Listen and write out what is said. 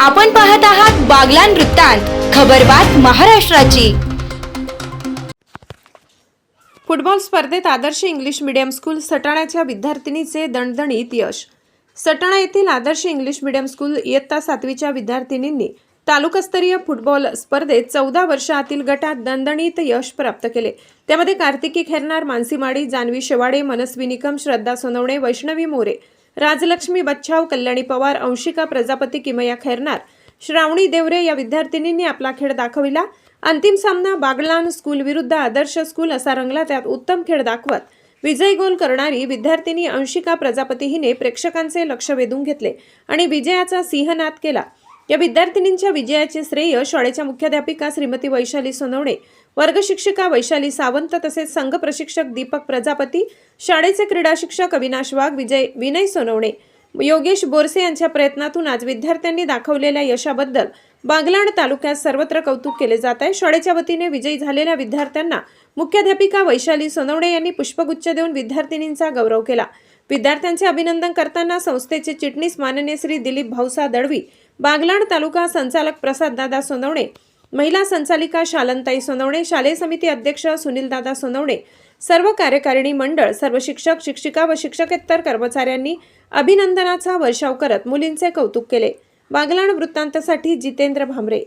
आपण पाहत आहात बागलान वृत्तांत खबरबात महाराष्ट्राची. फुटबॉल स्पर्धेत आदर्श इंग्लिश मीडियम स्कूल सटाण्याच्या विद्यार्थिनीचे दणदणीत यश. सटाणा येथील आदर्श इंग्लिश मीडियम स्कूल इयत्ता सातवीच्या विद्यार्थिनींनी तालुकास्तरीय फुटबॉल स्पर्धेत चौदा वर्षातील गटात दणदणीत यश प्राप्त केले. त्यामध्ये कार्तिकी खेरनार मानसी माडी जान्हवी शेवाडे मनस्वी निकम श्रद्धा सोनवणे वैष्णवी मोरे राजलक्ष्मी बच्छाव कल्याणी पवार अंशिका प्रजापती किमया खैरनार श्रावणी देवरे या विद्यार्थिनींनी आपला खेळ दाखविला. अंतिम सामना बागलान स्कूल विरुद्ध आदर्श स्कूल असा रंगला. त्यात उत्तम खेळ दाखवत विजय गोल करणारी विद्यार्थिनी अंशिका प्रजापती हिने प्रेक्षकांचे लक्ष वेधून घेतले आणि विजयाचा सिंहनाद केला. या विद्यार्थिनींच्या विजयाचे श्रेय शाळेच्या मुख्याध्यापिका श्रीमती वैशाली सोनवणे वर्गशिक्षिका वैशाली सावंत तसेच संघ प्रशिक्षक दीपक प्रजापती शाळेचे क्रीडा शिक्षक अविनाश वाघ विजय विनय सोनवणे योगेश बोरसे यांच्या प्रयत्नातून आज विद्यार्थ्यांनी दाखवलेल्या यशाबद्दल बागलाण तालुक्यात सर्वत्र कौतुक केले जात आहे. शाळेच्या वतीने विजयी झालेल्या विद्यार्थ्यांना मुख्याध्यापिका वैशाली सोनवणे यांनी पुष्पगुच्छ देऊन विद्यार्थिनींचा गौरव केला. विद्यार्थ्यांचे अभिनंदन करताना संस्थेचे चिटणीस माननीय श्री दिलीप भाऊसा दळवी बागलाण तालुका संचालक प्रसाद दादा सोनवणे महिला संचालिका शालनताई सोनवणे शालेय समिती अध्यक्ष सुनीलदादा सोनवणे सर्व कार्यकारिणी मंडळ सर्व शिक्षक शिक्षिका व शिक्षकेतर कर्मचाऱ्यांनी अभिनंदनाचा वर्षाव करत मुलींचे कौतुक केले. बागलाण वृत्तांतासाठी जितेंद्र भामरे.